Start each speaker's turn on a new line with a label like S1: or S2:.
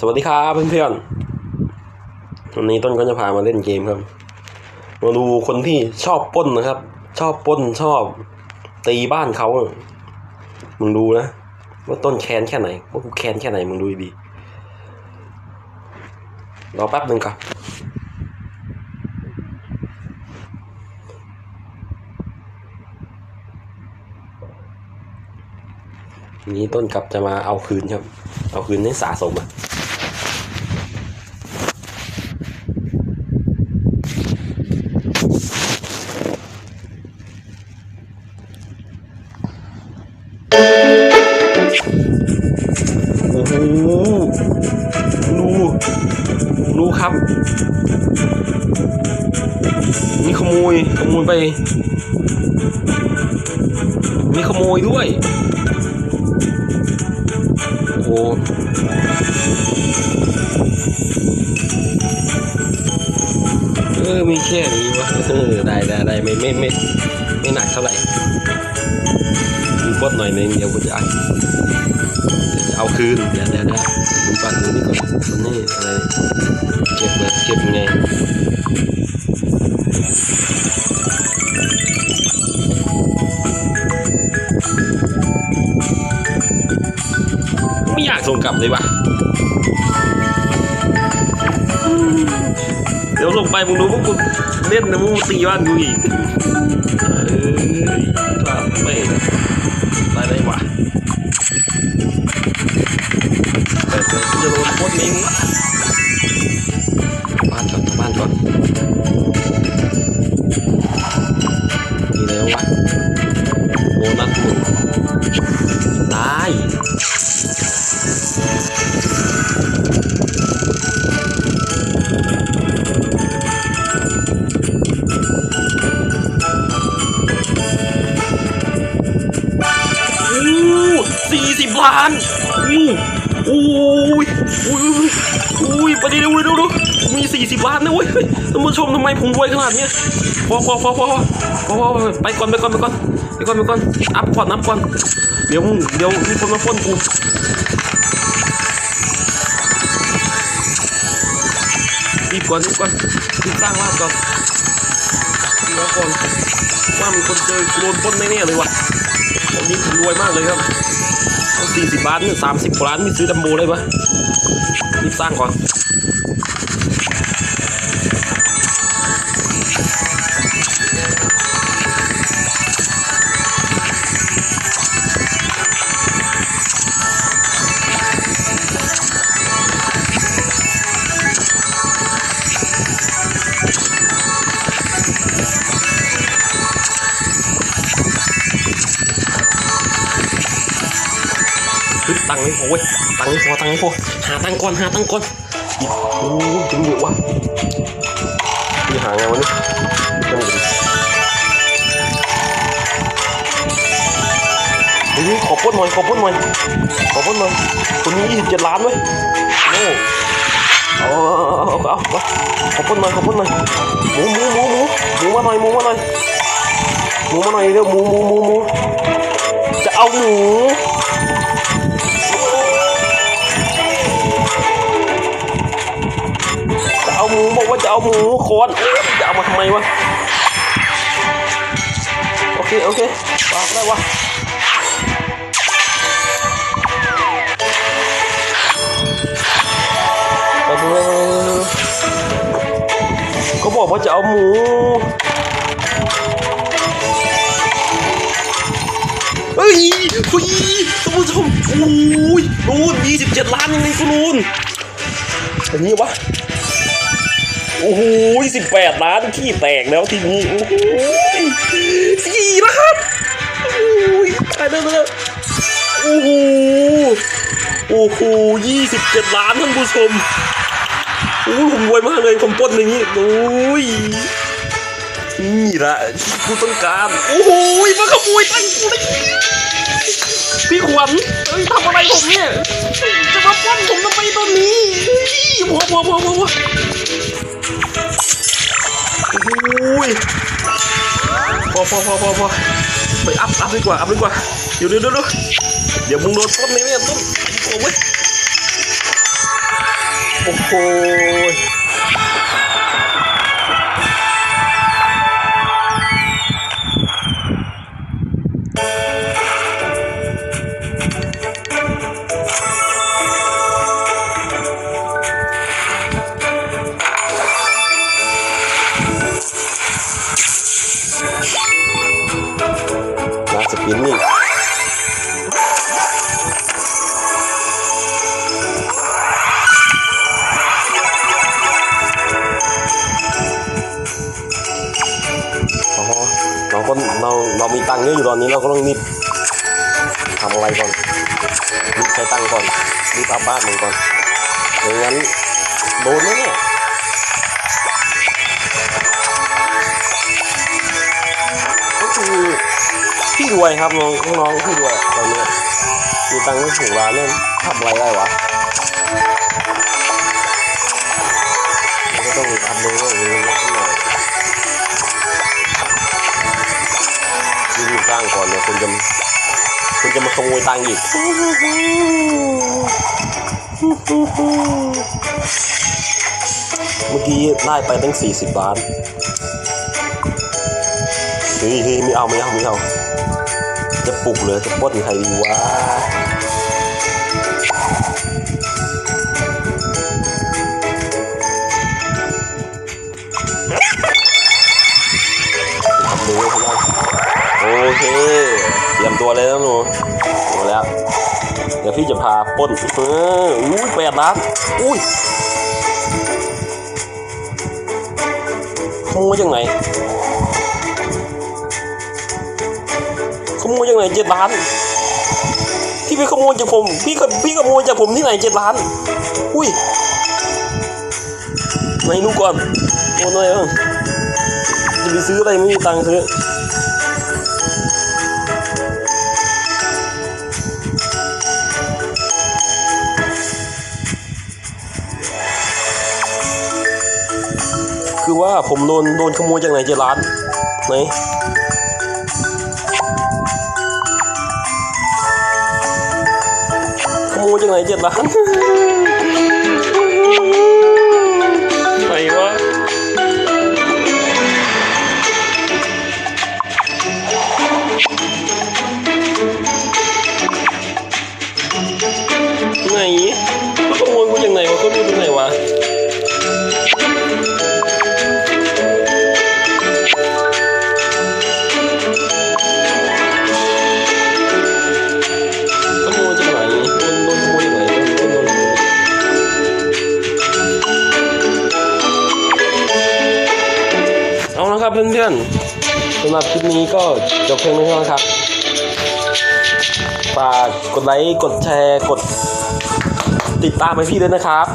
S1: สวัสดีครับเพื่อนๆวันนี้ต้นก็จะพามาเล่นเกมครับ มาดูคนที่ชอบป้นนะครับ ชอบป้นชอบ ตีบ้านเขามึงดูนะว่าต้นแค้นแค่ไหนว่ากูแค้นแค่ไหนมึงดูดีรอแป๊บหนึ่งครับนี้ต้นกลับจะมาเอาคืนครับ เอาคืนให้สะสมอะ ดูดูครับ มีขโมยขโมยไป มีขโมยด้วย โอ้เออ มีแค่นี้วะเออ ได้ได้ได้ไม่ไม่ไม่ไม่หนักเท่าไหร่มีบดหน่อยนึงเดี๋ยวกูจะเอาจะเอาคืนเดี๋ยวเดี๋ยวเดี๋ยว ดูก่นนี่ก่อนนนี่อะไรเก็บเลยเก็บไงไม่อยากส่งกลับเลยว่ะเดี๋ยวส่งไปมึงรู้พวกกูเล่นนะมึงตีบ้านกูอีกเอ้ยกลับไม่ได้ได้ว่ะแต่เดี๋ยวกู จะโดนโคตรมิงบ้านก่อนบ้านก่อนนี่แล้ววะโบนัสหนึ่งตายสี่สิบล้าน 40ล้านนะเว้ยท่านผู้ชมทำไมผมรวยขนาดนี้พอพอพอพอพอพอไปก่อนไปก่อนไปก่อนไปก่อนไปก่อนอัพก่อนอัพก่อนเดี๋ยวเดี๋ยวมีคนมาพ่นกูรีบก่อนรีบก่อนรีบสร้างลาบก่อนแล้วก่อนว่ามีคนเจอโดนพ่นแน่ๆเลยว่ะตอนนี้รวยมากเลยครับสี่สิบล้านสามสิบล้านไม่ซื้อดัมโบได้ปะรีบสร้างก่อน ตังค์ไม่พอเว้ยตังค์ไม่พอตังค์ไม่พอหาตังค์ก่อนหาตังค์ก่อนอีกโอ้ยถึงเยอะวะคือหาไงวะเนี่ยต้องดูเฮ้ยขอปล้นหน่อยขอปล้นหน่อยขอปล้นหน่อยคนนี้ยี่สิบเจ็ดล้านเว้ยโอ้เอาเอาเอาเอาเอาขอปล้นหน่อยขอปล้นหน่อยหมูหมูหมูหมูหมูมาหน่อยหมูมาหน่อยหมูมาหน่อยเร็วหมูหมูหมูหมูจะเอาหมู เอาหมูโคนเอ๊ะจะเอามาทำไมวะ โอเค โอเคฝากได้วะไปดูก็บอกว่าจะเอาหมูเฮ้ยเฮ้ยท่านผู้ชมโอ้ยนูนยี่สิบเจ็ดล้านยังไงกูนูนอันนี้วะ โอ้โหสิบแปดล้านขี้แตกแล้วทีนี้ โอ้โหสี่ล้านโอ้ยตายแล้วเลยโอ้โห โอ้โหยี่สิบเจ็ดล้านท่านผู้ชมโอ้ผมรวยมากเลยผมปล้นอย่างนี้โอ้ยนี่ละที่กูต้องการ โอ้โหมาขโมยตังค์กูเลยพี่ขวัญเอ้ยทำอะไรผมเนี่ย จะมาปล้นผมทำไมตอนนี้ บหัวหัวหัวหัวหัวโอ้ยพอพอพอพอพอไปอัพอัพดีกว่าอัพดีกว่าอยู่ดูดูดูเดี๋ยวมึงโดนต้นนี้เนี่ยต้นโอ้ยโอ้โห เรามีตังค์เยอะอยู่ตอนนี้เราก็ต้องรีบทำอะไรก่อนรีบใช้ตังค์ก่อนรีบอัพบ้านมันก่อนไม่งั้นโดนแน่เนี่ยก็คือพี่รวยครับน้องน้องๆพี่รวยตอนนี้มีตังค์ไม่ถึงล้านเนี่ยทำอะไรได้วะก็ต้องอัพเลเวลนี้หน่อยรีบๆ ตั้งก่อนเนี่ยคุณจะคุณจะมาขโมยตังค์อีกเมื่อกี้ได้ไปตั้ง 40 ล้านเฮ้ยเฮ้ยไม่เอาไม่เอาไม่เอา จะปลุกเลยจะปล้นใครดีวะ เตรียมตัวลยนะหนูหมดแล้ว เดี๋ยวพี่จะพาป้นเอออุ้ยแปดล้านอุ้ยขโมยจากไหนขโมยจากไหนเจ็ดล้านพี่ไปขโมยจากผม พี่ก็พี่ขโมยจากผมที่ไหนเจ็ดล้าน อุ้ยไหนดูก่อนโอนหน่อยเออจะไปซื้ออะไรไม่มีตังค์ซื้อ คือว่าผมโดนโดนขโมยจากไหนเจร้านไหนขโมยจากไหนเจ็ดล้าน เอาละครับเพื่อนๆสำหรับคลิปนี้ก็จบเพียงเท่านี้ครับฝากกดไลค์กดแชร์กด ติดตามให้พี่ด้วยนะครับ